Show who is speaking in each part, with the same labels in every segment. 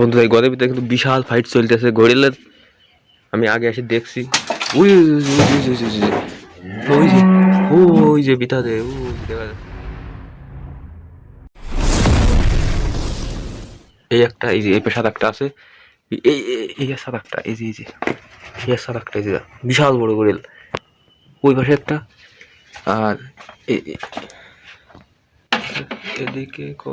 Speaker 1: বন্ধু এই গদের ভিতরে কিন্তু বিশাল ফাইট চলতেছে। গরিলের আমি আগে এসে দেখছি। ওই ওই যে যে দেখা এই একটা, এই যে, এই পেশাদ একটা আছে। এই এই সাত একটা, এই যে এই যে, এই সাত একটা, এই যে, বিশাল বড় গরিল। ওই পাশে একটা, আর এদিকে কো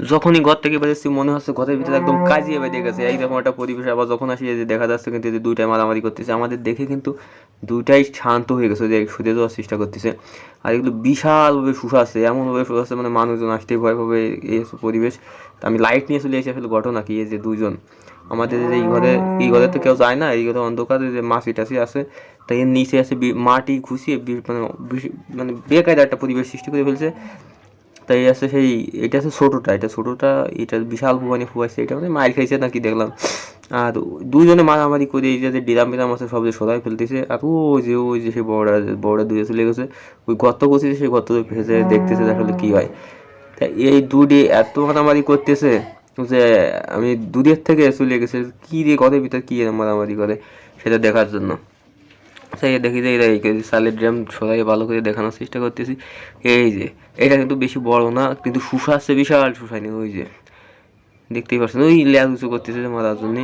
Speaker 1: যখনই ঘর থেকে বেরোচ্ছি মনে হচ্ছে ঘরের ভিতরে একদম কাজিয়ে বেরিয়ে গেছে। এইরকম একটা পরিবেশ আবার যখন আসি যে দেখা যাচ্ছে কিন্তু যে দুইটাই মারামারি করতেছে। আমাদের দেখে কিন্তু দুইটাই শান্ত হয়ে গেছে যে শুতে দেওয়ার চেষ্টা করতেছে। আর এগুলো বিশালভাবে শুষাচ্ছে এমনভাবে শুষাচ্ছে মানে মানুষজন আসতেই ভয় পাবে এই পরিবেশ। আমি লাইট নিয়ে চলে এসে আসলে ঘটনা কি এই যে দুজন আমাদের এই ঘরে এই ঘরে তো কেউ যায় না এই ঘরে অন্ধকারে যে মাছি টাছি আছে। তাই এর নিচে আছে মাটি খুশিয়ে মানে মানে বেকায়দা একটা পরিবেশ সৃষ্টি করে ফেলছে। তাই আছে সেই এটা আছে ছোটোটা এটা ছোটোটা এটা বিশাল ভুবানি ফুয়াইছে এটা মানে মার খাইছে নাকি দেখলাম। আর দুইজনে মারামারি করে এই যে ডিরাম বিরাম আছে সব যে সরাই ফেলতেছে আর ওই যে ওই যে সেই বড়রা বড়রা দুয়ে চলে গেছে ওই গর্ত করছে সেই গর্ত ভেসে দেখতেছে যে আসলে কি হয়। তা এই দুডে এত মারামারি করতেছে যে আমি দুধের থেকে চলে গেছে কী দিয়ে ঘরের ভিতর কি মারামারি করে সেটা দেখার জন্য। সেই দেখি যে এই সালের ড্রাম সবাই ভালো করে দেখানোর চেষ্টা করতেছি। এই যে, এটা কিন্তু বেশি বড় না, কিন্তু শুষাচ্ছে বিশাল শুষায়নি ওই যে। দেখতেই পাচ্ছেন, ওই ল্যাজ উঁচু করতেছে মারার জন্যে।